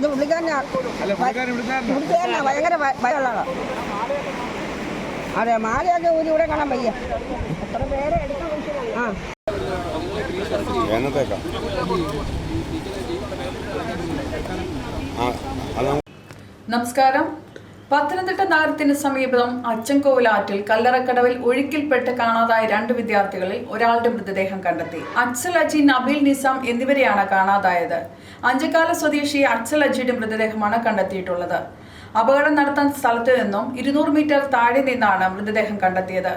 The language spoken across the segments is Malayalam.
അത് പുള്ളിക്കാരനാ അല്ല പുള്ളിക്കാരൻ ഇവിടുത്തെ ഭയങ്കര ഭയമുള്ള അതെ മാലയൊക്കെ ഊരി ഇവിടെ കാണാൻ വയ്യ. എത്ര പേരെ എടുക്കാൻ പറ്റും ആ. എന്നത്തേക്കാം? ആ നമസ്കാരം. പത്തനംതിട്ട നഗരത്തിന് സമീപം അച്ചൻകോവിലാറ്റിൽ കല്ലറക്കടവിൽ ഒഴുക്കിൽപ്പെട്ട് കാണാതായ രണ്ട് വിദ്യാർത്ഥികളിൽ ഒരാളുടെ മൃതദേഹം കണ്ടെത്തി. അച്ചൽ അജി നബീൽ നിസാം എന്നിവരെയാണ് കാണാതായത്. അഞ്ചക്കാല സ്വദേശി അച്ചൽ അജിയുടെ മൃതദേഹമാണ് കണ്ടെത്തിയിട്ടുള്ളത്. അപകടം നടത്താൻ സ്ഥലത്തു നിന്നും ഇരുന്നൂറ് മീറ്റർ താഴെ നിന്നാണ് മൃതദേഹം കണ്ടെത്തിയത്.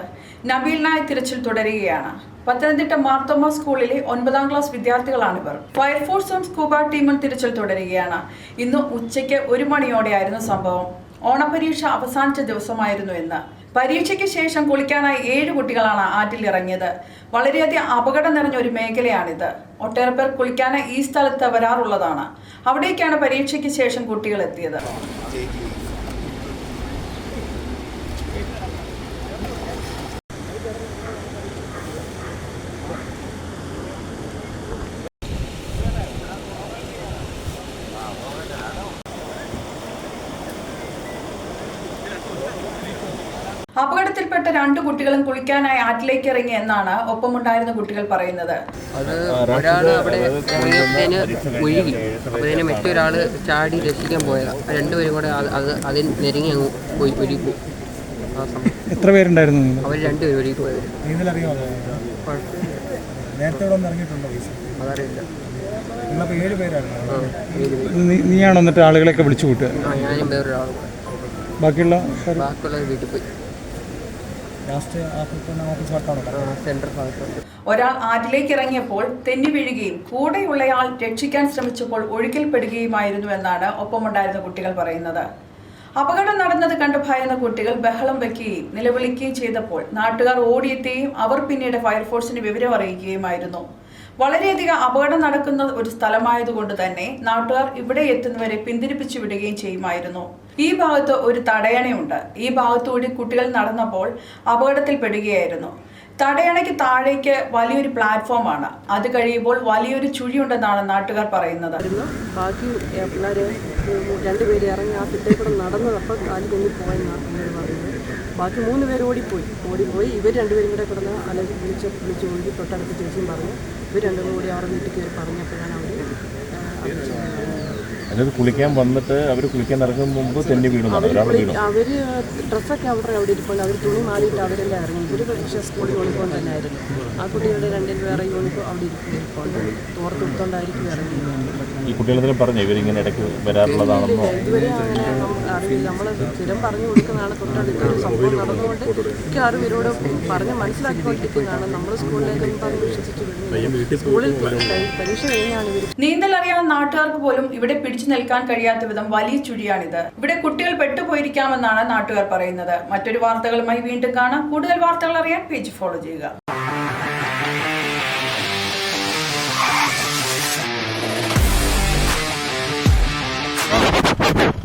നബീലിനായി തിരച്ചിൽ തുടരുകയാണ്. പത്തനംതിട്ട മാർത്തോമ സ്കൂളിലെ ഒൻപതാം ക്ലാസ് വിദ്യാർത്ഥികളാണിവർ ഫയർഫോഴ്സും സ്കൂബ ടീമും തിരച്ചിൽ തുടരുകയാണ്. ഇന്ന് ഉച്ചയ്ക്ക് ഒരു മണിയോടെയായിരുന്നു സംഭവം. ഓണപരീക്ഷ അവസാനിച്ച ദിവസമായിരുന്നു എന്ന് പരീക്ഷയ്ക്ക് ശേഷം കുളിക്കാനായി ഏഴ് കുട്ടികളാണ് ആറ്റിൽ ഇറങ്ങിയത്. വളരെയധികം അപകടം നിറഞ്ഞ ഒരു മേഖലയാണിത്. ഒട്ടേറെ പേർ കുളിക്കാനായി ഈ സ്ഥലത്ത് വരാറുള്ളതാണ്. അവിടേക്കാണ് പരീക്ഷയ്ക്ക് ശേഷം കുട്ടികൾ എത്തിയത്. അപകടത്തിൽപ്പെട്ട രണ്ടു കുട്ടികളും കുളിക്കാനായി ആറ്റിലേക്ക് ഇറങ്ങി എന്നാണ് ഒപ്പമുണ്ടായിരുന്ന കുട്ടികൾ പറയുന്നത്. ഒരാൾ അവിടെ ഇറങ്ങിയതിന് ഒഴുകി. അപ്പോഴത്തേന് മറ്റൊരാൾ ചാടി രക്ഷിക്കാൻ പോയതാണ് രണ്ടുപേരും കൂടെ അത് അത് അതിൽ നെരുങ്ങി അങ്ങ് പോയി ഒഴുകി എത്ര പേരുണ്ടായിരുന്നു അവർ രണ്ടുപേരും ഒഴുകി പോയത് നേരത്തെ ഇവിടെ ഇറങ്ങിയിട്ടുണ്ടോ അതറിയില്ല. നീയാണോ എന്നിട്ട് ആളുകളെയൊക്കെ വിളിച്ചു കൂട്ടുക? ബാക്കിയുള്ള ബാക്കിയുള്ള വീട്ടിൽ പോയി. ഒരാൾ ആറ്റിലേക്ക് ഇറങ്ങിയപ്പോൾ തെന്നി വീഴുകയും കൂടെയുള്ളയാൾ രക്ഷിക്കാൻ ശ്രമിച്ചപ്പോൾ ഒഴുക്കിൽപ്പെടുകയുമായിരുന്നു എന്നാണ് ഒപ്പമുണ്ടായിരുന്ന കുട്ടികൾ പറയുന്നത്. അപകടം നടന്നത് കണ്ട് ഭയന്ന കുട്ടികൾ ബഹളം വെക്കുകയും നിലവിളിക്കുകയും ചെയ്തപ്പോൾ നാട്ടുകാർ ഓടിയെത്തുകയും അവർ പിന്നീട് ഫയർഫോഴ്സിന് വിവരം അറിയിക്കുകയുമായിരുന്നു. വളരെയധികം അപകടം നടക്കുന്ന ഒരു സ്ഥലമായതുകൊണ്ട് തന്നെ നാട്ടുകാർ ഇവിടെ എത്തുന്നവരെ പിന്തിരിപ്പിച്ചു വിടുകയും ചെയ്യുമായിരുന്നു. ഈ ഭാഗത്ത് ഒരു തടയണയുണ്ട്. ഈ ഭാഗത്തുകൂടി കുട്ടികൾ നടന്നപ്പോൾ അപകടത്തിൽപ്പെടുകയായിരുന്നു. തടയണയ്ക്ക് താഴേക്ക് വലിയൊരു പ്ലാറ്റ്ഫോമാണ്. അത് കഴിയുമ്പോൾ വലിയൊരു ചുഴിയുണ്ടെന്നാണ് നാട്ടുകാർ പറയുന്നത്. ബാക്കി രണ്ടുപേര് ഇറങ്ങി ആ തിട്ടയിൽ കൂടെ നടന്നതപ്പോൾ കാൽ തെന്നി പോയെന്നാണ് പറയുന്നത്. ബാക്കി മൂന്ന് പേര് ഓടിപ്പോയി. ഓടിപ്പോയി. ഇവർ രണ്ടുപേരും കൂടെ കിടന്ന് അല്ലെങ്കിൽ വിളിച്ച് വിളിച്ച് ഓടി തൊട്ടടുത്ത് ചേച്ചിയും പറഞ്ഞു. ഇവർ രണ്ടും കൂടി അവരുടെ വീട്ടിൽ കയറി പറഞ്ഞപ്പോഴാണ് അവർ അതായത് കുളിക്കാൻ വന്നിട്ട് അവർ കുളിക്കാൻ ഇറങ്ങും മുമ്പ് തെന്നി വീണു ഒരാൾ വീണു. അവർ ഡ്രസ്സൊക്കെ അവരുടെ അവിടെ ഇരിപ്പുണ്ട്. അവർ തുണി മാറിയിട്ട് അവരെല്ലാം ഇറങ്ങി. ഒരു പക്ഷേ സ്കൂൾ യൂണിഫോം തന്നെ ആയിരുന്നു ആ കുട്ടികളുടെ രണ്ടിന് വേറെ യൂണിഫോം അവിടെ ഇരിക്കും ഇരിപ്പുണ്ട്. തോർത്ത് കൊടുത്തോണ്ടായിരിക്കും ഈ കുട്ടികളെന്തെങ്കിലും പറഞ്ഞു? ഇവരിങ്ങനെ ഇടയ്ക്ക് വരാറുള്ളതാണെന്നോ? ഇതുവരെ നമ്മൾ സ്ഥിരം പറഞ്ഞു കൊടുക്കുന്നതാണ് തൊട്ടടുത്ത ഒരു സംഭവം നടന്നുകൊണ്ട് ആരും ഇവരോട് പറഞ്ഞ് മനസ്സിലാക്കിക്കൊണ്ടിരിക്കുന്നതാണ്. നമ്മൾ സ്കൂളിലേക്കൊന്നും പറഞ്ഞ് വിശ്വസിച്ച് വിടുന്നില്ല സ്കൂളിൽ പരീക്ഷ കഴിഞ്ഞാണ് ഇവർ നീന്തൽ അറിയാവുന്ന നാട്ടുകാർക്ക് പോലും ഇവിടെ പിടിച്ചു നിൽക്കാൻ കഴിയാത്ത വിധം വലിയ ചുഴിയാണിത്. ഇവിടെ കുട്ടികൾ പെട്ടുപോയിരിക്കാമെന്നാണ് നാട്ടുകാർ പറയുന്നത്. മറ്റൊരു വാർത്തകളുമായി വീണ്ടും കാണാം. കൂടുതൽ വാർത്തകൾ അറിയാൻ പേജ് ഫോളോ ചെയ്യുക.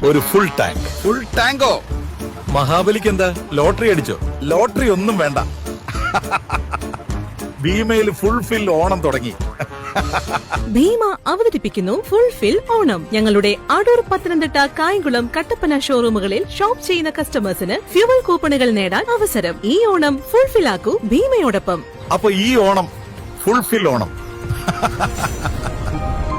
ഒരു ഫുൾ ടാങ്ക് ഫുൾ ടാങ്കോ മഹാബലിക്ക് എന്താ? ലോട്ടറി അടിച്ചോ? ലോട്ടറി ഒന്നും വേണ്ട. ഭീമയിൽ ഫുൾ ഫിൽ ഓണം തുടങ്ങി. ഭീമ അവതരിപ്പിക്കുന്നു ഫുൾഫിൽ ഓണം. ഞങ്ങളുടെ അടൂർ പത്തനംതിട്ട കായംകുളം കട്ടപ്പന ഷോറൂമുകളിൽ ഷോപ്പ് ചെയ്യുന്ന കസ്റ്റമേഴ്സിന് ഫ്യൂവൽ കൂപ്പണുകൾ നേടാൻ അവസരം. ഈ ഓണം ഫുൾഫിൽ ആക്കൂ ഭീമയോടൊപ്പം. അപ്പൊ ഈ ഓണം ഫുൾ ഫിൽ ഓണം.